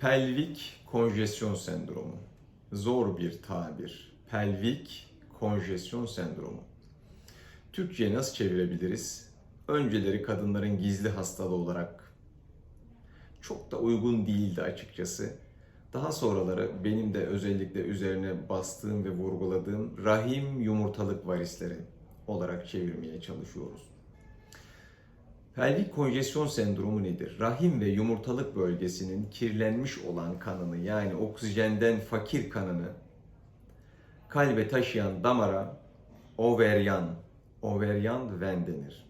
Pelvik konjesyon sendromu. Zor bir tabir. Pelvik konjesyon sendromu. Türkçe'ye nasıl çevirebiliriz? Önceleri kadınların gizli hastalığı olarak çok da uygun değildi açıkçası. Daha sonraları benim de özellikle üzerine bastığım ve vurguladığım rahim yumurtalık varisleri olarak çevirmeye çalışıyoruz. Pelvik konjesyon sendromu nedir? Rahim ve yumurtalık bölgesinin kirlenmiş olan kanını yani oksijenden fakir kanını kalbe taşıyan damara overyan, overyan ven denir.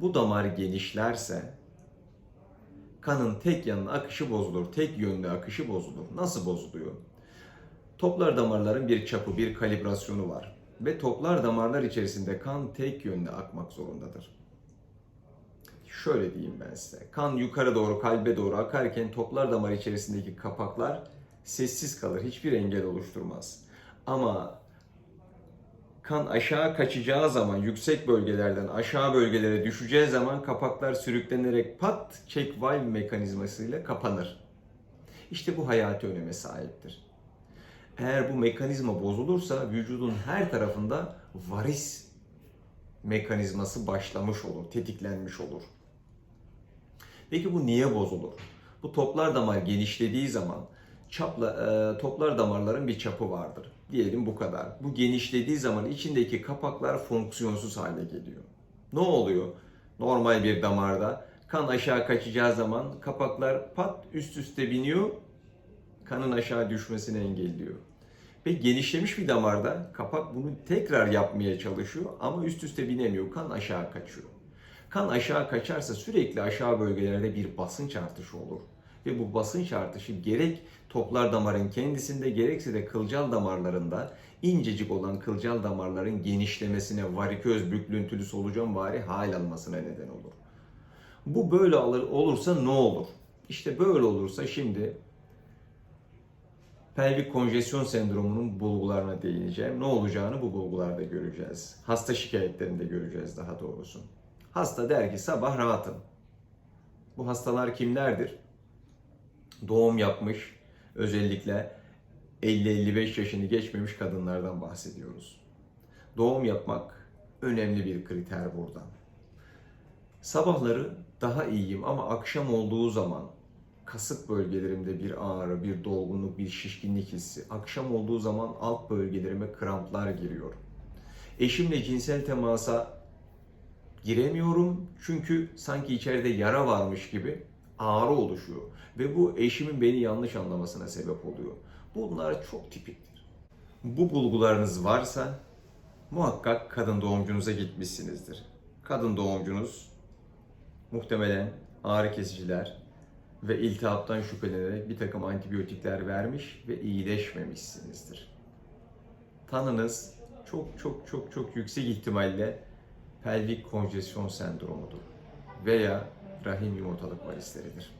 Bu damar genişlerse kanın tek yanına akışı bozulur, tek yönlü akışı bozulur. Nasıl bozuluyor? Toplar damarların bir çapı, bir kalibrasyonu var ve toplar damarlar içerisinde kan tek yönlü akmak zorundadır. Şöyle diyeyim ben size. Kan yukarı doğru, kalbe doğru akarken toplar damar içerisindeki kapaklar sessiz kalır. Hiçbir engel oluşturmaz. Ama kan aşağı kaçacağı zaman yüksek bölgelerden aşağı bölgelere düşeceği zaman kapaklar sürüklenerek pat çek valve mekanizmasıyla kapanır. İşte bu hayati öneme sahiptir. Eğer bu mekanizma bozulursa vücudun her tarafında varis mekanizması başlamış olur, tetiklenmiş olur. Peki bu niye bozulur? Bu toplar damar genişlediği zaman çapla e, toplar damarların bir çapı vardır. Diyelim bu kadar. Bu genişlediği zaman içindeki kapaklar fonksiyonsuz hale geliyor. Ne oluyor? Normal bir damarda kan aşağı kaçacağı zaman kapaklar pat üst üste biniyor. Kanın aşağı düşmesini engelliyor. Ve genişlemiş bir damarda kapak bunu tekrar yapmaya çalışıyor ama üst üste binemiyor. Kan aşağı kaçıyor. Kan aşağı kaçarsa sürekli aşağı bölgelerde bir basınç artışı olur. Ve bu basınç artışı gerek toplar damarın kendisinde gerekse de kılcal damarlarında incecik olan kılcal damarların genişlemesine, variköz, büklüntülü solucan vari hal almasına neden olur. Bu böyle olursa ne olur? İşte böyle olursa şimdi pelvik konjesyon sendromunun bulgularına değineceğim. Ne olacağını bu bulgularda göreceğiz. Hasta şikayetlerinde göreceğiz daha doğrusu. Hasta der ki sabah rahatım. Bu hastalar kimlerdir? Doğum yapmış, özellikle 50-55 yaşını geçmemiş kadınlardan bahsediyoruz. Doğum yapmak önemli bir kriter burada. Sabahları daha iyiyim ama akşam olduğu zaman kasık bölgelerimde bir ağrı, bir dolgunluk, bir şişkinlik hissi. Akşam olduğu zaman alt bölgelerime kramplar giriyor. Eşimle cinsel temasa giremiyorum çünkü sanki içeride yara varmış gibi ağrı oluşuyor. Ve bu eşimin beni yanlış anlamasına sebep oluyor. Bunlar çok tipiktir. Bu bulgularınız varsa muhakkak kadın doğumcunuza gitmişsinizdir. Kadın doğumcunuz muhtemelen ağrı kesiciler ve iltihaptan şüphelenerek bir takım antibiyotikler vermiş ve iyileşmemişsinizdir. Tanınız çok çok çok çok yüksek ihtimalle pelvik konjesyon sendromudur veya rahim yumurtalık varisleridir.